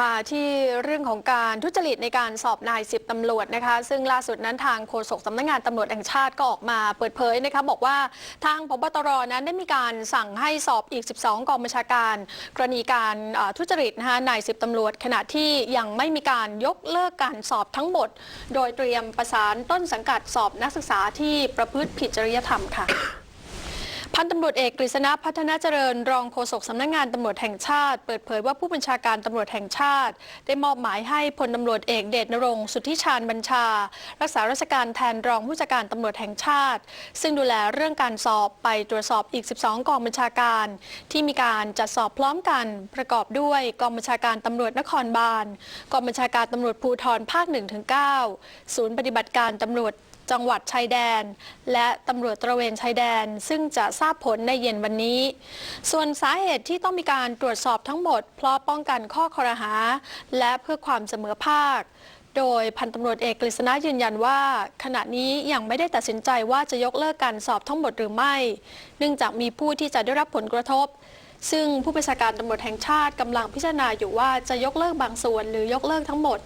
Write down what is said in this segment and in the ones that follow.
มาที่เรื่องของการทุจริตในการสอบนายสิบตำรวจนะคะ ซึ่งล่าสุดนั้นทางโฆษกสำนักงานตำรวจแห่งชาติก็ออกมาเปิดเผยนะคะบอกว่าทางพบตรนั้นได้มีการสั่งให้สอบอีก 12 กองบัญชาการ กรณีการทุจริตนะคะนายสิบตำรวจ ขณะที่ยังไม่มีการยกเลิกการสอบทั้งหมด โดยเตรียมประสานต้นสังกัดสอบนักศึกษาที่ประพฤติผิดจริยธรรมค่ะ พันตำรวจเอกกฤษณะพัฒนาเจริญ รองโฆษกสำนักงานตำรวจแห่งชาติ เปิดเผยว่าผู้บัญชาการตำรวจแห่งชาติ ได้มอบหมายให้พลตำรวจเอกเดชนรงสุทธิชาญบัญชา รักษาราชการแทนรองผู้จัดการตำรวจแห่งชาติ ซึ่งดูแลเรื่องการสอบไปตรวจสอบอีก 12 กองบัญชาการ ที่มีการจัดสอบพร้อมกันประกอบด้วยกองบัญชาการตำรวจนครบาลกองบัญชาการตำรวจภูธรภาค 1-9 ศูนย์ปฏิบัติการตำรวจ จังหวัดชายแดน และตำรวจตระเวนชายแดน ซึ่งจะทราบผลในเย็นวันนี้ ส่วนสาเหตุที่ต้องมีการตรวจสอบทั้งหมด เพราะป้องกันข้อคอรหา และเพื่อความเสมอภาค โดยพันตำรวจเอกกฤษณะยืนยันว่า ขณะนี้ยังไม่ได้ตัดสินใจว่าจะยกเลิกการสอบทั้งหมดหรือไม่ เนื่องจากมีผู้ที่จะได้รับผลกระทบซึ่งผู้บัญชาการตำรวจแห่งชาติกำลังพิจารณาอยู่ว่าจะยกเลิกบางส่วนหรือยกเลิกทั้งหมด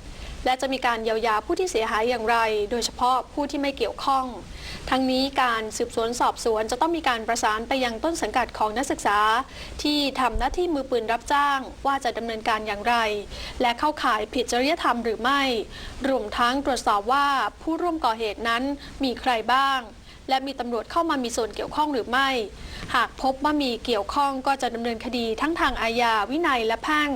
และจะมีการเยียวยาผู้ที่เสียหายอย่างไร โดยเฉพาะผู้ที่ไม่เกี่ยวข้อง ทั้งนี้การสืบสวนสอบสวนจะต้องมีการประสานไปยังต้นสังกัดของนักศึกษา ที่ทำหน้าที่มือปืนรับจ้าง ว่าจะดำเนินการอย่างไร และเข้าข่ายผิดจริยธรรมหรือไม่ รวมทั้งตรวจสอบว่าผู้ร่วมก่อเหตุนั้นมีใครบ้างและมีตำรวจเข้ามามีส่วนเกี่ยวข้องหรือไม่ หากพบว่ามีเกี่ยวข้องก็จะดำเนินคดีทั้งทางอาญาวินัยและแพ่ง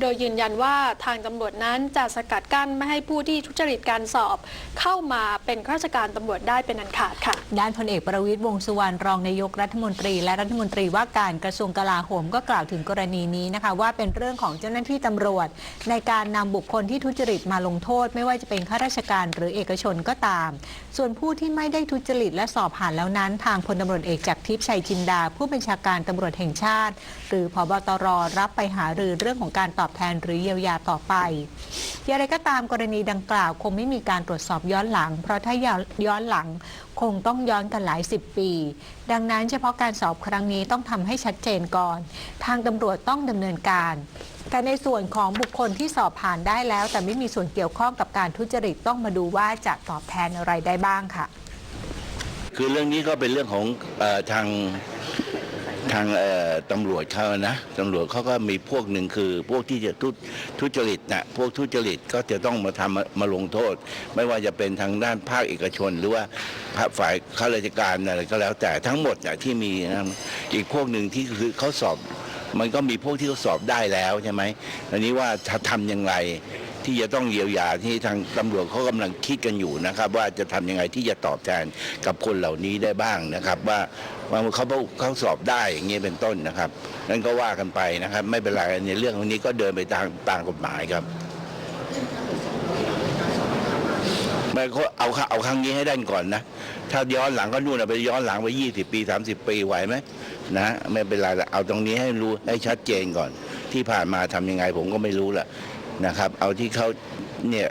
โดยยืนยันว่าทางตำรวจนั้นจะสกัดกั้นไม่ให้ผู้ที่ทุจริตการสอบ เข้ามาเป็นข้าราชการตำรวจได้เป็นอันขาดค่ะ ด้านพลเอกประวิตยวงสุวรรณรองนายกรัฐมนตรี และรัฐมนตรีว่าการกระทรวงกลาโหมก็กล่าวถึงกรณีนี้นะคะ ว่าเป็นเรื่องของเจ้าหน้าที่ตำรวจ ในการนำบุคคลที่ทุจริตมาลงโทษ ไม่ว่าจะเป็นข้าราชการหรือเอกชนก็ตาม ส่วนผู้ที่ไม่ได้ทุจริตและสอบผ่านแล้วนั้น ทางพลตำรวจเอกจากทิพย์ชัยจินดา ผู้บัญชาการตำรวจแห่งชาติ หรือพบตรรับไปหารือเรื่องของการตออบแทนหรือเยียวยาต่อไปอย่างไรก็ตามกรณีดังกล่าว คงไม่มีการตรวจสอบย้อนหลัง เพราะถ้าย้อนหลังคงต้องย้อนกันหลายสิบปี ดังนั้นเฉพาะการสอบครั้งนี้ต้องทำให้ชัดเจนก่อน ทางตำรวจต้องดำเนินการแต่ในส่วนของบุคคลที่สอบผ่านได้แล้ว แต่ไม่มีส่วนเกี่ยวข้องกับการทุจริตต้องมาดูว่าจะตอบแทนอะไรได้บ้างค่ะ คือเรื่องนี้ก็เป็นเรื่องของอทาง ทางตำรวจเขานะตำรวจเขาก็มีพวกหนึ่งคือ พวกที่จะทุทุจริตนะพวกทุจริตก็จะต้องมาทำมามาลงโทษ ไม่ว่าจะเป็นทางด้านภาคเอกชน หรือว่าฝ่ายข้าราชการอะไรก็แล้วแต่ทั้งหมดน่ะที่มีนะอีกพวกหนึ่งที่คือเขาสอบ มันก็มีพวกที่เขาสอบได้แล้วใช่ไหมอันนี้ว่าจะทำยังไงที่จะต้องเยียวยาที่ทางตำรวจเขากำลังคิดกันอยู่นะครับ ว่าจะทำยังไงที่จะตอบแทนกับคนเหล่านี้ได้บ้างนะครับ ว่าว่าเขาเขาสอบได้อย่างเงี้ยเป็นต้นนะครับ นั่นก็ว่ากันไปนะครับ ไม่เป็นไรในเรื่องของนี้ก็เดินไปตามตามกฎหมายครับไม่เขาเอาเอาครั้งนี้ให้ได้ก่อนนะ ถ้าย้อนหลังก็นู่นไปย้อนหลังไปยี่สิบปีสามสิบปีไหวไหมนะไม่เป็นไรเอาตรงนี้ให้รู้ให้ชัดเจนก่อน ที่ผ่านมาทำยังไงผมก็ไม่รู้แหละนะครับ เอาที่เขาเนี่ย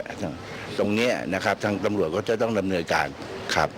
ตรงนี้นะครับ ทางตำรวจก็จะต้องดำเนินการครับ